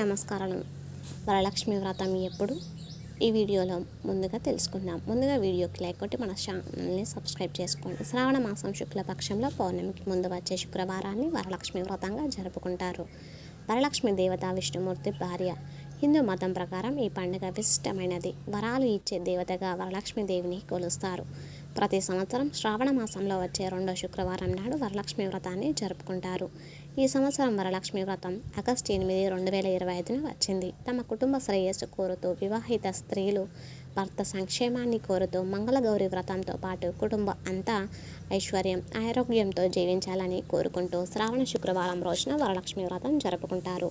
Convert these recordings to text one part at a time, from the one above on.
నమస్కారాలు. వరలక్ష్మి వ్రతం ఎప్పుడు? ఈ వీడియోలో ముందుగా తెలుసుకుందాం. ముందుగా వీడియోకి లైక్ కొట్టి మన ఛానల్ని సబ్స్క్రైబ్ చేసుకోండి. శ్రావణ మాసం శుక్లపక్షంలో పౌర్ణమికి ముందు వచ్చే శుక్రవారాన్ని వరలక్ష్మి వ్రతంగా జరుపుకుంటారు. వరలక్ష్మి దేవత విష్ణుమూర్తి భార్య. హిందూ మతం ప్రకారం ఈ పండుగ విశిష్టమైనది. వరాలు ఇచ్చే దేవతగా వరలక్ష్మీదేవిని కొలుస్తారు. ప్రతి సంవత్సరం శ్రావణ మాసంలో వచ్చే రెండో శుక్రవారం నాడు వరలక్ష్మి వ్రతాన్ని జరుపుకుంటారు. ఈ సంవత్సరం వరలక్ష్మి వ్రతం ఆగస్టు ఎనిమిది రెండు వేల ఇరవై ఐదున వచ్చింది. తమ కుటుంబ శ్రేయస్సు కోరుతూ వివాహిత స్త్రీలు భర్త సంక్షేమాన్ని కోరుతూ మంగళగౌరి వ్రతంతో పాటు కుటుంబం అంతా ఐశ్వర్యం ఆరోగ్యంతో జీవించాలని కోరుకుంటూ శ్రావణ శుక్రవారం రోజున వరలక్ష్మి వ్రతం జరుపుకుంటారు.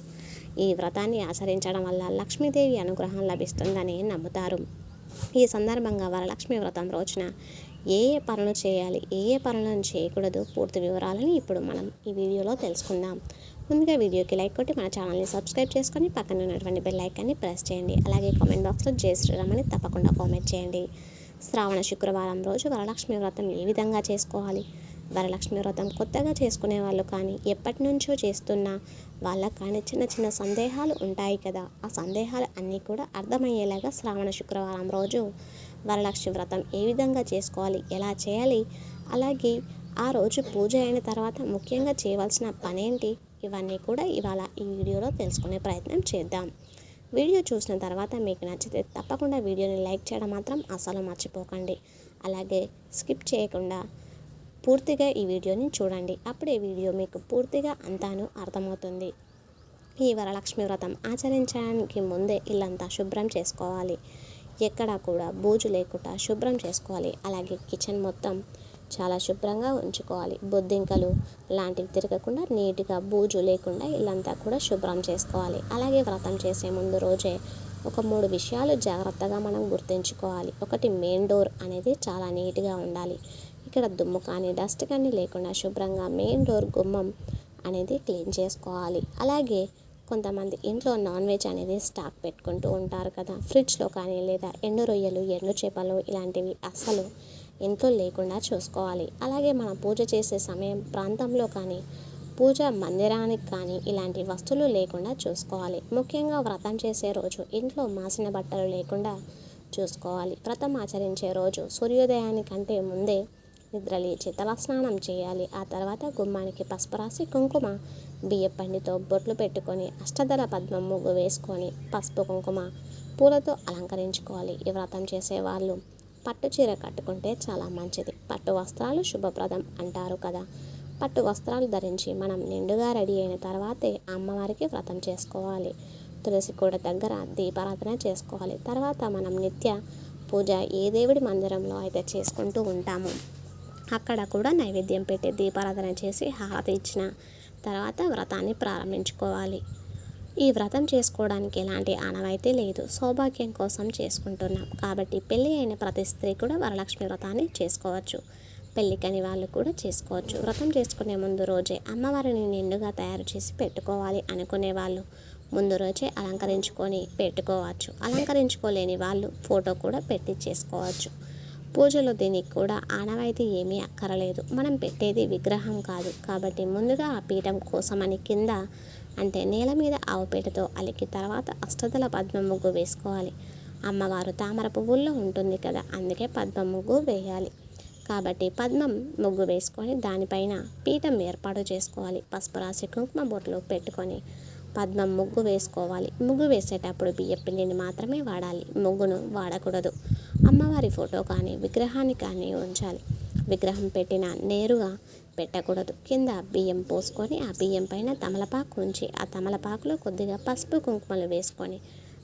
ఈ వ్రతాన్ని ఆచరించడం వల్ల లక్ష్మీదేవి అనుగ్రహం లభిస్తుందని నమ్ముతారు. ఈ సందర్భంగా వరలక్ష్మి వ్రతం రోజున ఏ ఏ పనులు చేయాలి ఏ ఏ పనులను చేయకూడదు పూర్తి వివరాలని ఇప్పుడు మనం ఈ వీడియోలో తెలుసుకుందాం. ముందుగా వీడియోకి లైక్ కొట్టి మన ఛానల్ని సబ్స్క్రైబ్ చేసుకొని పక్కన ఉన్నటువంటి బెల్ ఐకాన్ని ప్రెస్ చేయండి. అలాగే కామెంట్ బాక్స్లో జై శ్రీరామ్ అని తప్పకుండా కామెంట్ చేయండి. శ్రావణ శుక్రవారం రోజు వరలక్ష్మి వ్రతం ఏ విధంగా చేసుకోవాలి? వరలక్ష్మి వ్రతం కొత్తగా చేసుకునే వాళ్ళు కానీ ఎప్పటి నుంచో చేస్తున్నా వాళ్ళకి కానీ చిన్న చిన్న సందేహాలు ఉంటాయి కదా. ఆ సందేహాలు అన్నీ కూడా అర్థమయ్యేలాగా శ్రావణ శుక్రవారం రోజు వరలక్ష్మి వ్రతం ఏ విధంగా చేసుకోవాలి ఎలా చేయాలి? అలాగే ఆ రోజు పూజ అయిన తర్వాత ముఖ్యంగా చేయవలసిన పనేంటి? ఇవన్నీ కూడా ఇవాళ ఈ వీడియోలో తెలుసుకునే ప్రయత్నం చేద్దాం. వీడియో చూసిన తర్వాత మీకు నచ్చితే తప్పకుండా వీడియోని లైక్ చేయడం మాత్రం అసలు మర్చిపోకండి. అలాగే స్కిప్ చేయకుండా పూర్తిగా ఈ వీడియోని చూడండి. అప్పుడే వీడియో మీకు పూర్తిగా అంతాను అర్థమవుతుంది. ఈ వరలక్ష్మి వ్రతం ఆచరించడానికి ముందే ఇల్లంతా శుభ్రం చేసుకోవాలి. ఎక్కడా కూడా బూజు లేకుండా శుభ్రం చేసుకోవాలి. అలాగే కిచెన్ మొత్తం చాలా శుభ్రంగా ఉంచుకోవాలి. బొద్దింకలు లాంటివి తిరగకుండా నీట్గా బూజు లేకుండా ఇల్లంతా కూడా శుభ్రం చేసుకోవాలి. అలాగే వ్రతం చేసే ముందు రోజే ఒక మూడు విషయాలు జాగ్రత్తగా మనం గుర్తుంచుకోవాలి. ఒకటి మెయిన్ డోర్ అనేది చాలా నీట్గా ఉండాలి. ఇక్కడ దుమ్ము కానీ డస్ట్ కానీ లేకుండా శుభ్రంగా మెయిన్ డోర్ గుమ్మం అనేది క్లీన్ చేసుకోవాలి. అలాగే కొంతమంది ఇంట్లో నాన్ వెజ్ అనేది స్టాక్ పెట్టుకుంటూ ఉంటారు కదా. ఫ్రిడ్జ్లో కానీ లేదా ఎండు రొయ్యలు ఎండు చేపలు ఇలాంటివి అస్సలు ఇంట్లో లేకుండా చూసుకోవాలి. అలాగే మనం పూజ చేసే సమయం ప్రాంతంలో కానీ పూజ మందిరానికి కానీ ఇలాంటి వస్తువులు లేకుండా చూసుకోవాలి. ముఖ్యంగా వ్రతం చేసే రోజు ఇంట్లో మాసిన బట్టలు లేకుండా చూసుకోవాలి. వ్రతం ఆచరించే రోజు సూర్యోదయానికంటే ముందే నిద్రలేచి తలస్నానం చేయాలి. ఆ తర్వాత గుమ్మానికి పసుపు రాసి కుంకుమ బియ్యపండితో బొట్లు పెట్టుకొని అష్టదళ పద్మం ముగ్గు వేసుకొని పసుపు కుంకుమ పూలతో అలంకరించుకోవాలి. ఈ వ్రతం చేసే వాళ్ళు పట్టు చీర కట్టుకుంటే చాలా మంచిది. పట్టు వస్త్రాలు శుభప్రదం అంటారు కదా. పట్టు వస్త్రాలు ధరించి మనం నిండుగా రెడీ అయిన తర్వాతే అమ్మవారికి వ్రతం చేసుకోవాలి. తులసి కూడా దగ్గర దీపారాధన చేసుకోవాలి. తర్వాత మనం నిత్య పూజ ఏ దేవుడి మందిరంలో అయితే చేసుకుంటూ ఉంటాము అక్కడ కూడా నైవేద్యం పెట్టి దీపారాధన చేసి హారతి ఇచ్చిన తర్వాత వ్రతాన్ని ప్రారంభించుకోవాలి. ఈ వ్రతం చేసుకోవడానికి ఎలాంటి ఆనవాయితీ లేదు. సౌభాగ్యం కోసం చేసుకుంటున్నాం. కాబట్టి పెళ్ళి అయిన ప్రతి స్త్రీ కూడా వరలక్ష్మి వ్రతాన్ని చేసుకోవచ్చు. పెళ్ళి కాని వాళ్ళు కూడా చేసుకోవచ్చు. వ్రతం చేసుకునే ముందు రోజే అమ్మవారిని నిండుగా తయారు చేసి పెట్టుకోవాలి అనుకునే వాళ్ళు. ముందు రోజే అలంకరించుకొని పెట్టుకోవచ్చు. అలంకరించుకోలేని వాళ్ళు ఫోటో కూడా పెట్టి చేసుకోవచ్చు. పూజలో దీనికి కూడా ఆనవాయితీ ఏమీ అక్కరలేదు. మనం పెట్టేది విగ్రహం కాదు. కాబట్టి ముందుగా ఆ పీఠం కోసమని కింద అంటే నేల మీద ఆవుపేటతో అలికి తర్వాత అష్టదల పద్మ ముగ్గు వేసుకోవాలి. అమ్మవారు తామర పువ్వుల్లో ఉంటుంది కదా అందుకే పద్మ ముగ్గు వేయాలి. కాబట్టి పద్మం ముగ్గు వేసుకొని దానిపైన పీఠం ఏర్పాటు చేసుకోవాలి. పసుపు రాసి కుంకుమ బొట్లు పెట్టుకొని పద్మం ముగ్గు వేసుకోవాలి. ముగ్గు వేసేటప్పుడు బియ్య పిండిని మాత్రమే వాడాలి. ముగ్గును వాడకూడదు. అమ్మవారి ఫోటో కానీ విగ్రహాన్ని కానీ ఉంచాలి. విగ్రహం పెట్టిన నేరుగా పెట్టకూడదు. కింద బియ్యం పోసుకొని ఆ బియ్యం పైన తమలపాకు ఉంచి ఆ తమలపాకులో కొద్దిగా పసుపు కుంకుమలు వేసుకొని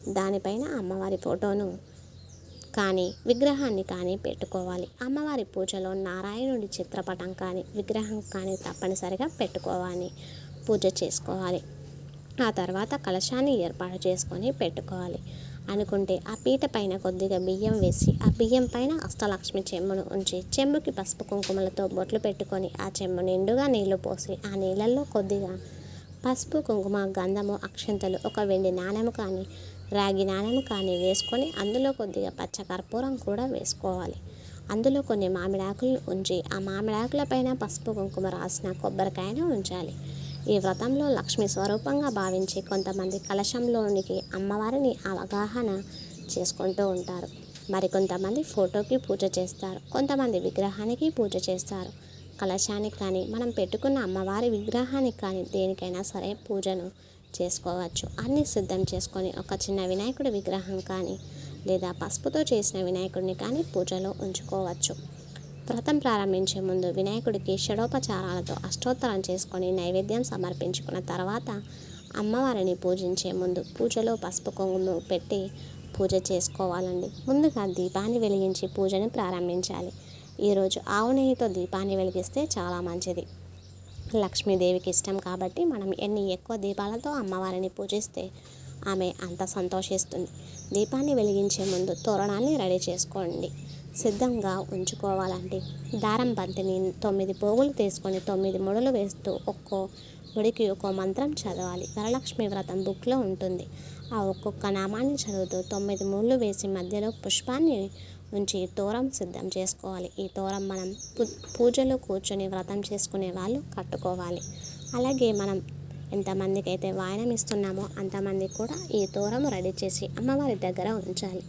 దానిపైన అమ్మవారి ఫోటోను కానీ విగ్రహాన్ని కానీ పెట్టుకోవాలి. అమ్మవారి పూజలో నారాయణుడి చిత్రపటం కానీ విగ్రహం కానీ తప్పనిసరిగా పెట్టుకోవాలి. పూజ చేసుకోవాలి. ఆ తర్వాత కలశాన్ని ఏర్పాటు చేసుకొని పెట్టుకోవాలి. అనుకుంటే ఆ పీట పైన కొద్దిగా బియ్యం వేసి ఆ బియ్యం పైన అష్టలక్ష్మి చెంబును ఉంచి చెంబుకి పసుపు కుంకుమలతో బొట్లు పెట్టుకొని ఆ చెంబు నిండుగా నీళ్ళు పోసి ఆ నీళ్ళల్లో కొద్దిగా పసుపు కుంకుమ గంధము అక్షంతలు ఒక వెండి నాణెము కానీ రాగి నాణెము కానీ వేసుకొని అందులో కొద్దిగా పచ్చకర్పూరం కూడా వేసుకోవాలి. అందులో కొన్ని మామిడాకులు ఉంచి ఆ మామిడాకుల పైన పసుపు కుంకుమ రాసిన కొబ్బరికాయను ఉంచాలి. ఈ వ్రతంలో లక్ష్మి స్వరూపంగా భావించి కొంతమంది కలశంలోనికి అమ్మవారిని అవగాహన చేసుకుంటూ ఉంటారు. మరికొంతమంది ఫోటోకి పూజ చేస్తారు. కొంతమంది విగ్రహానికి పూజ చేస్తారు. కలశానికి కానీ మనం పెట్టుకున్న అమ్మవారి విగ్రహానికి కానీ దేనికైనా సరే పూజను చేసుకోవచ్చు. అన్నీ సిద్ధం చేసుకొని ఒక చిన్న వినాయకుడి విగ్రహం కానీ లేదా పసుపుతో చేసిన వినాయకుడిని కానీ పూజలో ఉంచుకోవచ్చు. వ్రతం ప్రారంభించే ముందు వినాయకుడికి షడోపచారాలతో అష్టోత్తరం చేసుకొని నైవేద్యం సమర్పించుకున్న తర్వాత అమ్మవారిని పూజించే ముందు పూజలో పసుపు కుంకుమ పెట్టి పూజ చేసుకోవాలండి. ముందుగా దీపాన్ని వెలిగించి పూజను ప్రారంభించాలి. ఈరోజు ఆవు నెయ్యితో దీపాన్ని వెలిగిస్తే చాలా మంచిది. లక్ష్మీదేవికి ఇష్టం కాబట్టి మనం ఎన్ని ఎక్కువ దీపాలతో అమ్మవారిని పూజిస్తే ఆమె అంత సంతోషిస్తుంది. దీపాన్ని వెలిగించే ముందు తోరణాన్ని రెడీ చేసుకోండి. సిద్ధంగా ఉంచుకోవాలండి దారం బంతిని తొమ్మిది పోగులు తీసుకొని తొమ్మిది ముడలు వేస్తూ ఒక్కో ముడికి ఒక్కో మంత్రం చదవాలి. వరలక్ష్మి వ్రతం బుక్లో ఉంటుంది. ఆ ఒక్కొక్క నామాన్ని చదువుతూ తొమ్మిది ముళ్ళు వేసి మధ్యలో పుష్పాన్ని ఉంచి తోరం సిద్ధం చేసుకోవాలి. ఈ తోరం మనం పూజలో కూర్చొని వ్రతం చేసుకునే వాళ్ళు కట్టుకోవాలి. అలాగే మనం ఎంతమందికి అయితే వాయనం ఇస్తున్నామో అంతమంది కూడా ఈ తోరం రెడీ చేసి అమ్మవారి దగ్గర ఉంచాలి.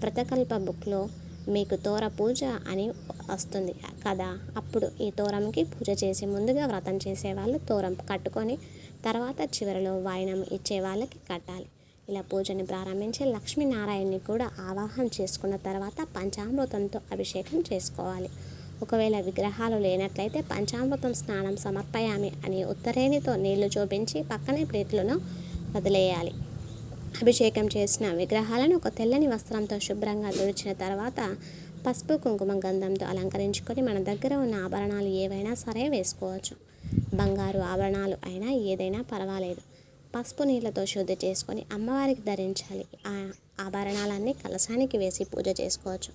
వ్రతకల్ప బుక్లో మీకు తోర పూజ అని వస్తుంది కదా. అప్పుడు ఈ తోరంకి పూజ చేసి ముందుగా వ్రతం చేసేవాళ్ళు తోరం కట్టుకొని తర్వాత చివరిలో వాయనం ఇచ్చే వాళ్ళకి కట్టాలి. ఇలా పూజని ప్రారంభించి లక్ష్మీనారాయణని కూడా ఆవాహన చేసుకున్న తర్వాత పంచామృతంతో అభిషేకం చేసుకోవాలి. ఒకవేళ విగ్రహాలు లేనట్లయితే పంచామృతం స్నానం సమర్పయామి అని ఉత్తరేణితో నీళ్ళు చూపించి పక్కనే ప్లేట్లను వదిలేయాలి. అభిషేకం చేసిన విగ్రహాలను ఒక తెల్లని వస్త్రంతో శుభ్రంగా తుడిచిన తర్వాత పసుపు కుంకుమ గంధంతో అలంకరించుకొని మన దగ్గర ఉన్న ఆభరణాలు ఏవైనా సరే వేసుకోవచ్చు. బంగారు ఆభరణాలు అయినా ఏదైనా పర్వాలేదు. పసుపు నీళ్ళతో శుద్ధి చేసుకొని అమ్మవారికి ధరించాలి. ఆ ఆభరణాలన్నీ కలసానికి వేసి పూజ చేసుకోవచ్చు.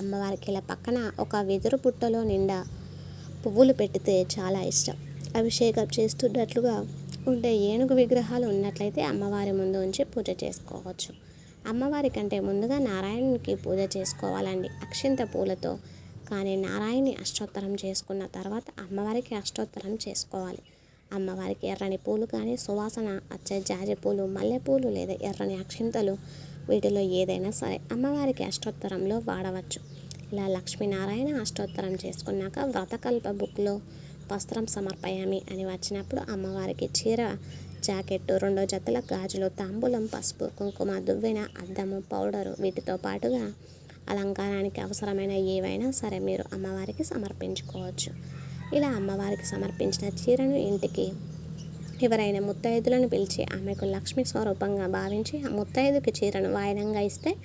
అమ్మవారికి ఇలా పక్కన ఒక వెదురు పుట్టలో నిండా పువ్వులు పెడితే చాలా ఇష్టం. అభిషేకం చేస్తున్నట్లుగా ఉండే ఏనుగు విగ్రహాలు ఉన్నట్లయితే అమ్మవారి ముందు ఉంచి పూజ చేసుకోవచ్చు. అమ్మవారి కంటే ముందుగా నారాయణునికి పూజ చేసుకోవాలండి. అక్షింత పూలతో కానీ నారాయణి అష్టోత్తరం చేసుకున్న తర్వాత అమ్మవారికి అష్టోత్తరం చేసుకోవాలి. అమ్మవారికి ఎర్రని పూలు కానీ సువాసన వచ్చే జాజి పూలు మల్లెపూలు లేదా ఎర్రని అక్షింతలు వీటిలో ఏదైనా సరే అమ్మవారికి అష్టోత్తరంలో వాడవచ్చు. ఇలా లక్ష్మీనారాయణ అష్టోత్తరం చేసుకున్నాక వ్రతకల్ప బుక్లో వస్త్రం సమర్పయామి అని వచ్చినప్పుడు అమ్మవారికి చీర జాకెట్టు రెండో జతల గాజులు తాంబూలం పసుపు కుంకుమ దువ్వెన అద్దము పౌడరు వీటితో పాటుగా అలంకారానికి అవసరమైన ఏవైనా సరే మీరు అమ్మవారికి సమర్పించుకోవచ్చు. ఇలా అమ్మవారికి సమర్పించిన చీరను ఇంటికి ఎవరైనా ముత్తైదులను పిలిచి ఆమెకు లక్ష్మి స్వరూపంగా భావించి ఆ ముత్తైదుకి చీరను వాయినంగా ఇస్తే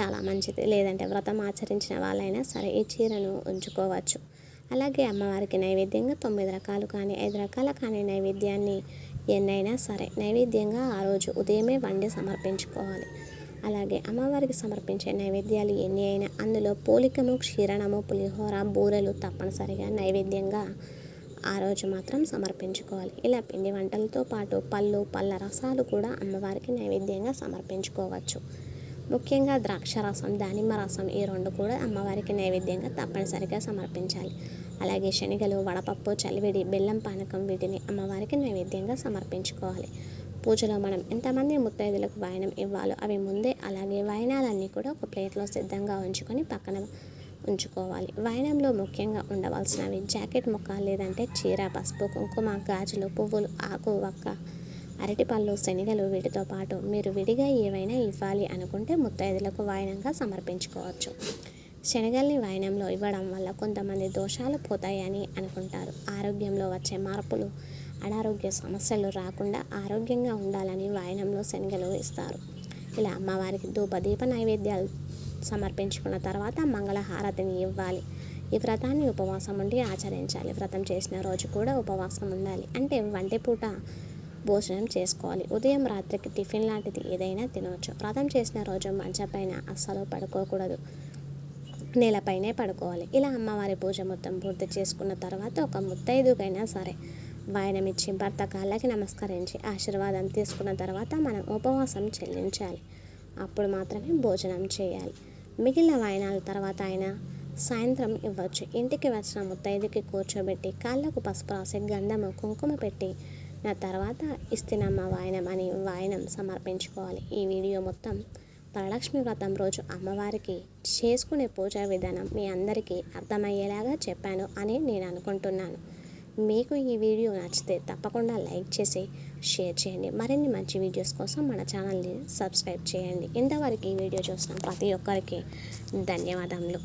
చాలా మంచిది. లేదంటే వ్రతం ఆచరించిన వాళ్ళైనా సరే ఈ చీరను ఉంచుకోవచ్చు. అలాగే అమ్మవారికి నైవేద్యంగా తొమ్మిది రకాలు కానీ ఐదు రకాల కానీ నైవేద్యాన్ని ఎన్నైనా సరే నైవేద్యంగా ఆ రోజు ఉదయమే వండి సమర్పించుకోవాలి. అలాగే అమ్మవారికి సమర్పించే నైవేద్యాలు ఎన్ని అయినా అందులో పోలికము క్షీరణము పులిహోర బూరెలు తప్పనిసరిగా నైవేద్యంగా ఆ రోజు మాత్రం సమర్పించుకోవాలి. ఇలా పిండి వంటలతో పాటు పళ్ళు పళ్ళ రసాలు కూడా అమ్మవారికి నైవేద్యంగా సమర్పించుకోవచ్చు. ముఖ్యంగా ద్రాక్ష రసం దానిమ్మ రసం ఈ రెండు కూడా అమ్మవారికి నైవేద్యంగా తప్పనిసరిగా సమర్పించాలి. అలాగే శనగలు వడపప్పు చలివిడి బెల్లం పానకం వీటిని అమ్మవారికి నైవేద్యంగా సమర్పించుకోవాలి. పూజలో మనం ఎంతమంది ముత్తైదులకు వాయనం ఇవ్వాలో అవి ముందే అలాగే వాయనాలన్నీ కూడా ఒక ప్లేట్లో సిద్ధంగా ఉంచుకొని పక్కన ఉంచుకోవాలి. వాయనంలో ముఖ్యంగా ఉండవలసినవి జాకెట్ ముక్క లేదంటే చీర పసుపు కుంకుమ గాజులు పువ్వులు ఆకు వక్క అరటిపళ్ళు శనగలు వీటితో పాటు మీరు విడిగా ఏవైనా ఇవ్వాలి అనుకుంటే ముత్తైదులకు వాయనంగా సమర్పించుకోవచ్చు. శనగల్ని వాయనంలో ఇవ్వడం వల్ల కొంతమంది దోషాలు పోతాయని అనుకుంటారు. ఆరోగ్యంలో వచ్చే మార్పులు అనారోగ్య సమస్యలు రాకుండా ఆరోగ్యంగా ఉండాలని వాయనంలో శనగలు ఇస్తారు ఇలా అమ్మవారికి ధూపదీప నైవేద్యాలు సమర్పించుకున్న తర్వాత మంగళహారతిని ఇవ్వాలి. ఈ వ్రతాన్ని ఉపవాసం ఉండి ఆచరించాలి. వ్రతం చేసిన రోజు కూడా ఉపవాసం ఉండాలి. అంటే వంటి పూట భోజనం చేసుకోవాలి. ఉదయం రాత్రికి టిఫిన్ లాంటిది ఏదైనా తినవచ్చు. వ్రతం చేసిన రోజు మంచపైన అస్సలు పడుకోకూడదు. నేలపైనే పడుకోవాలి. ఇలా అమ్మవారి పూజ మొత్తం పూర్తి చేసుకున్న తర్వాత ఒక ముత్తైదుకైనా సరే వాయనమిచ్చి భర్త కాళ్ళకి నమస్కరించి ఆశీర్వాదం తీసుకున్న తర్వాత మనం ఉపవాసం చెల్లించాలి. అప్పుడు మాత్రమే భోజనం చేయాలి. మిగిలిన వాయనాల తర్వాత అయినా సాయంత్రం ఇవ్వచ్చు. ఇంటికి వచ్చిన ముత్తైదుకి కూర్చోబెట్టి కాళ్ళకు పసుపు రాసి గంధము కుంకుమ పెట్టి నా తర్వాత ఇస్తినమ్మ వాయనం అని వాయనం సమర్పించుకోవాలి. ఈ వీడియో మొత్తం వరలక్ష్మి వ్రతం రోజు అమ్మవారికి చేసుకునే పూజా విధానం మీ అందరికీ అర్థమయ్యేలాగా చెప్పాను అని నేను అనుకుంటున్నాను. మీకు ఈ వీడియో నచ్చితే తప్పకుండా లైక్ చేసి షేర్ చేయండి. మరిన్ని మంచి వీడియోస్ కోసం మన ఛానల్ని సబ్స్క్రైబ్ చేయండి. ఇంతవరకు ఈ వీడియో చూసిన ప్రతి ఒక్కరికి ధన్యవాదములు.